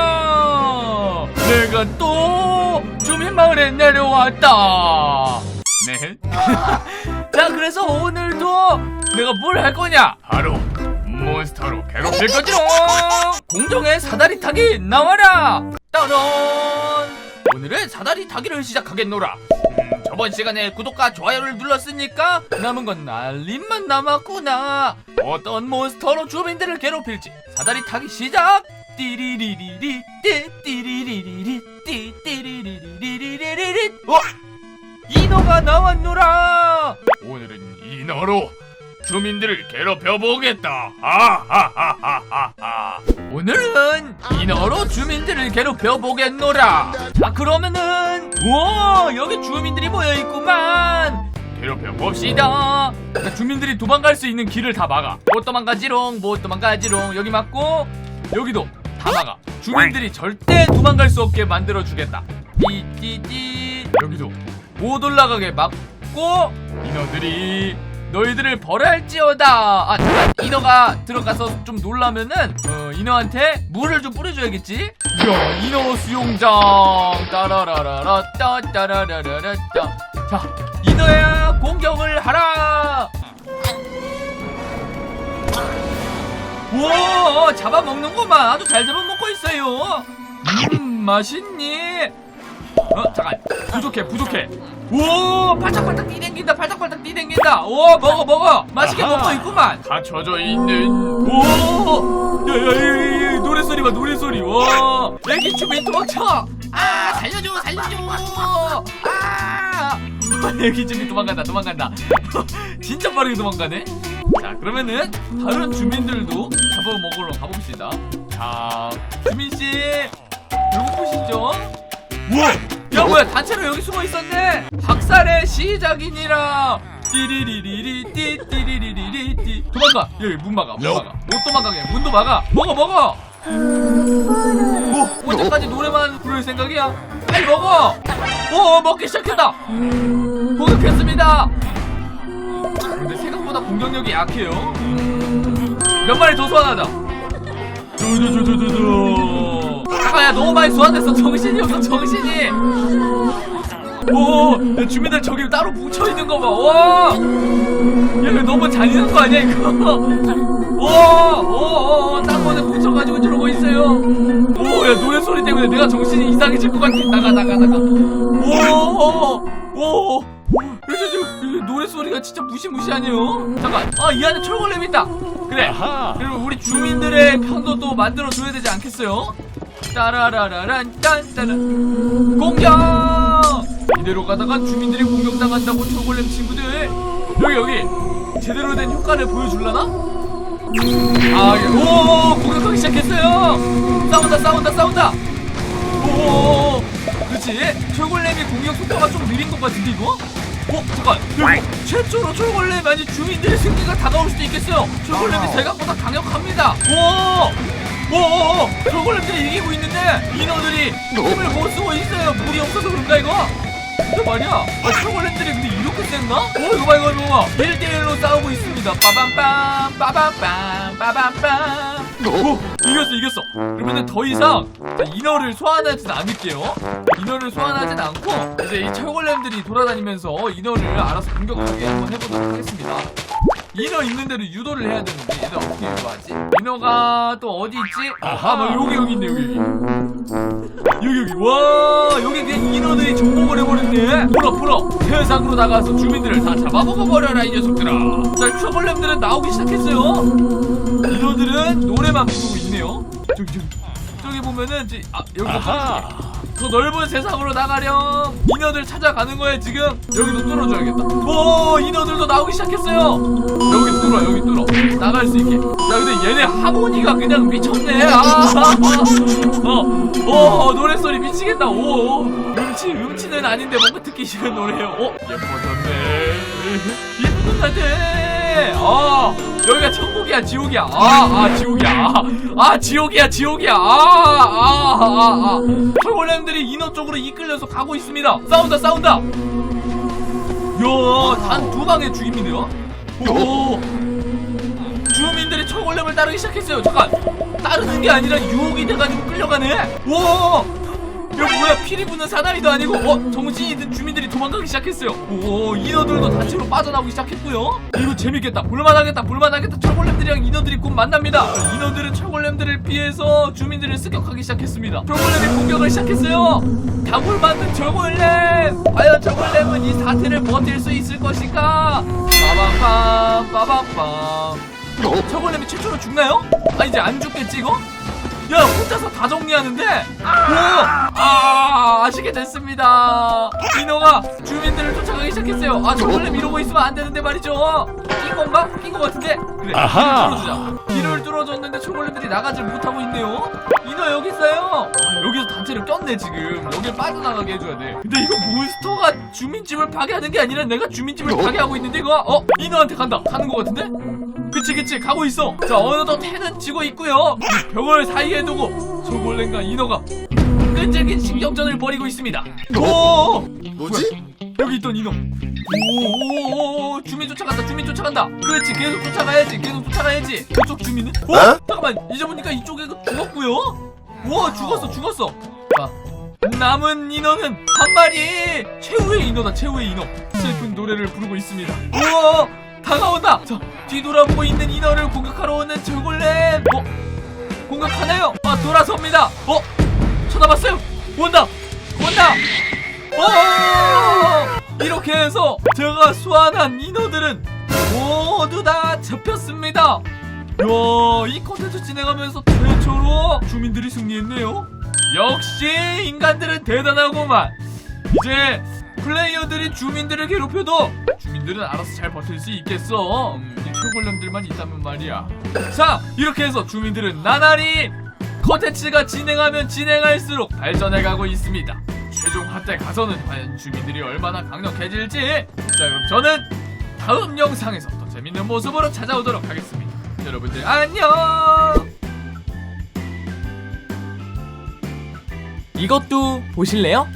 인간들아! 내가 또 주민마을에 내려왔다! 네? 자 그래서 오늘도 내가 뭘 할 거냐? 바로 몬스터로 괴롭힐 거지롱! 공정의 사다리 타기 나와라! 따론 오늘은 사다리 타기를 시작하겠노라! 음, 저번 시간에 구독과 좋아요를 눌렀으니까 남은 건 알림만 남았구나. 어떤 몬스터로 주민들을 괴롭힐지 사다리 타기 시작! 띠리리리리 띠 띠리리리리 띠 띠리리리리리리 어? 인어가 나왔노라! 오늘은 인어로 주민들을 괴롭혀 보겠다. 하하하하하. 오늘은 인어로 주민들을 괴롭혀 보겠노라. 자 그러면은 우와 여기 주민들이 모여 있구만. 괴롭혀 봅시다. 자, 주민들이 도망갈 수 있는 길을 다 막아. 못 도망가지롱 못 도망가지롱. 여기 막고 여기도 다 막아. 주민들이 절대 도망갈 수 없게 만들어 주겠다. 띠띠띠. 여기도 못 올라가게 막고 인어들이 너희들을 벌할지어다. 아 잠깐 인어가 들어가서 좀 놀라면은 어, 인어한테 물을 좀 뿌려줘야겠지 야 인어 수영장. 따라라라라 따 따라라라라 자 인어야 공격을 하라! 우와 잡아먹는구만. 아주 잘 잡아먹고 있어요. 음 맛있니? 어 잠깐. 부족해 부족해. 오 팔짝팔짝 뛰댕긴다 팔짝팔짝 뛰댕긴다. 오 먹어 먹어. 맛있게 아하. 먹고 있구만. 닫혀져 있는. 오 야야야 소리 봐 노래소리 와 애기 주민 도망쳐 아 살려줘 살려줘 아 애기 주민 도망간다 도망간다 진짜 빠르게 도망가네 자 그러면은 다른 주민들도 잡아먹으러 가봅시다 자 주민씨 배고프시죠? 우와! 야 뭐야 단체로 여기 숨어 있었네. 학살의 시작이니라. 띠리리리리 띠띠리리리리 띠. 도망가. 여기 문 막아. 문 막아. 못 도망가게. 문도 막아. 먹어 먹어. 오 언제까지 노래만 부를 생각이야? 빨리 먹어. 오 먹기 시작했다. 공격했습니다. 근데 생각보다 공격력이 약해요. 몇 마리 더 소환하자. 두두두두두두. 잠깐 야 너무 많이 소환했어 정신이 없어 정신이 오 야, 주민들 저기 따로 뭉쳐 있는 거 봐 와 야 이거 너무 잔인한 거 아니야 이거? 오오오 딴 곳에 뭉쳐가지고 저러고 있어요. 오 야 노래 소리 때문에 내가 정신이 이상해질 것 같아. 나가 나가 나가. 오 오 오 그래서 지금 노래 소리가 진짜 무시무시하네요. 잠깐. 아 이 안에 철골렘 있다. 그래. 그리고 우리 주민들의 편도 또 만들어 줘야 되지 않겠어요? 따라라라란 딴따란 공격! 이대로 가다가 주민들이 공격당한다고 초골렘 친구들 여기 여기 제대로 된 효과를 보여줄라나? 아, 예. 오 공격하기 시작했어요 싸운다 싸운다 싸운다 오 그렇지 철골렘의 공격 속도가 좀 느린 것 같은데 이거? 어 잠깐 최초로 철골렘 아니 주민들의 승리가 다가올 수도 있겠어요 철골렘이 생각보다 강력합니다 오! 오! 철골렘들이 이기고 있는데 인어들이 힘을 못 쓰고 있어요 물이 없어서 그런가 이거? 근데 말이야. 아, 철골렘들이 근데 이렇게 센가? 오 이거 봐 이거 봐 1대1로 싸우고 있습니다. 빠밤빰 빠밤빰 빠밤빰. 오 이겼어 이겼어. 그러면은 더 이상 인어를 소환하진 않을게요. 인어를 소환하진 않고 이제 이 철골렘들이 돌아다니면서 인어를 알아서 공격하게 한번 해보도록 하겠습니다. 인어 있는 대로 유도를 해야 되는데 얘들 어떻게 유도하지? 인어가 또 어디 있지? 아하 막 여기 여기 있네 여기 여기. 여기 여기. 와 정복을 해버렸네 풀어 풀어. 세상으로 나가서 주민들을 다 잡아먹어 버려라 이 녀석들아. 자 철골렘들은 나오기 시작했어요. 인어들은 노래만 부르고 있네요. 저기 저기 저기 보면은 저, 아 여기서 아하. 더 넓은 세상으로 나가렴. 인어들 찾아가는 거야 지금 여기도 뚫어줘야겠다. 오 인어들도 나오기 시작했어요. 여기 뚫어 여기 뚫어. 나갈 수 있게. 야 근데 얘네 하모니가 그냥 미쳤네. 아어 어, 노래소리 미치겠다. 오 음치 음치는 아닌데 뭔가 듣기 싫은 노래예요. 어 예뻐졌네. 이쁘던데 아 여기가 천국이야 지옥이야. 아아 지옥이야. 아, 아 지옥이야 지옥이야. 아아아아. 철골렘들이 인어 쪽으로 이끌려서 가고 있습니다. 싸운다 싸운다. 야단 두 방에 죽입니다 오. 주민 주민들이 철골렘을 따르기 시작했어요. 잠깐. 따르는 게 아니라 유혹이 돼가지고 끌려가네. 와. 여기 뭐야 피리 부는 사나이도 아니고 어 정신이 든 주민들이 도망가기 시작했어요. 오 인어들도 단체로 빠져나오기 시작했고요. 이거 재밌겠다. 볼만하겠다 볼만하겠다. 철골렘들이랑 인어들이 곧 만납니다. 자, 인어들은 철골렘들을 피해서 주민들을 습격하기 시작했습니다. 철골렘이 공격을 시작했어요. 다굴 만든 철골렘 과연 철골렘은 이 사태를 버틸 수 있을 것인가 빠밤빰 빠밤빰 철골렘이 최초로 죽나요? 아 이제 안 죽겠지 이거? 야 혼자서 다 정리하는데? 오! 아 아시게 됐습니다. 인어가 주민들을 쫓아가기 시작했어요. 아 저걸렘 이러고 있으면 안 되는데 말이죠. 낀 건가? 낀것 같은데? 그래 아하. 길을 뚫어주자. 길을 뚫어줬는데 초골렘들이 나가질 못하고 있네요. 인어 여기 있어요? 아, 여기서 단체를 꼈네 지금. 여길 빠져나가게 해줘야 돼. 근데 이거 몬스터가 주민집을 파괴하는 게 아니라 내가 주민집을 파괴하고 있는데 이거? 어? 인어한테 간다. 가는 것 같은데? 그치 그치. 가고 있어. 자 어느덧 해는 지고 있고요. 이 벽을 사이에 두고 초골렘과 인어가 끈질긴 신경전을 벌이고 있습니다. 오! 뭐지? 여기 있던 인어. 오오오 주민 쫓아간다 주민 쫓아간다. 그렇지 계속 쫓아가야지 계속 쫓아가야지. 그쪽 주민은? 어? 어? 잠깐만 잊어보니까 이쪽에 그 죽었고요? 와 죽었어 죽었어. 자 남은 인어는 한 마리. 최후의 인어다 최후의 인어. 슬픈 노래를 부르고 있습니다. 우와 다가온다. 자 뒤돌아보고 있는 인어를 공격하러 오는 저골렘 어? 공격하나요? 아 돌아섭니다 어? 쳐다봤어요 온다 온다 오! 이렇게 해서 제가 수환한 인어들은 모두 다 잡혔습니다. 이야, 이 컨텐츠 진행하면서 최초로 주민들이 승리했네요. 역시 인간들은 대단하구만. 이제 플레이어들이 주민들을 괴롭혀도 주민들은 알아서 잘 버틸 수 있겠어. 음, 이 철골렘들만 있다면 말이야. 자, 이렇게 해서 주민들은 나날이 컨텐츠가 진행하면 진행할수록 발전해가고 있습니다. 최종 한때 가서는 과연 주민들이 얼마나 강력해질지. 자, 그럼 저는 다음 영상에서 더 재밌는 모습으로 찾아오도록 하겠습니다. 여러분들 안녕. 이것도 보실래요?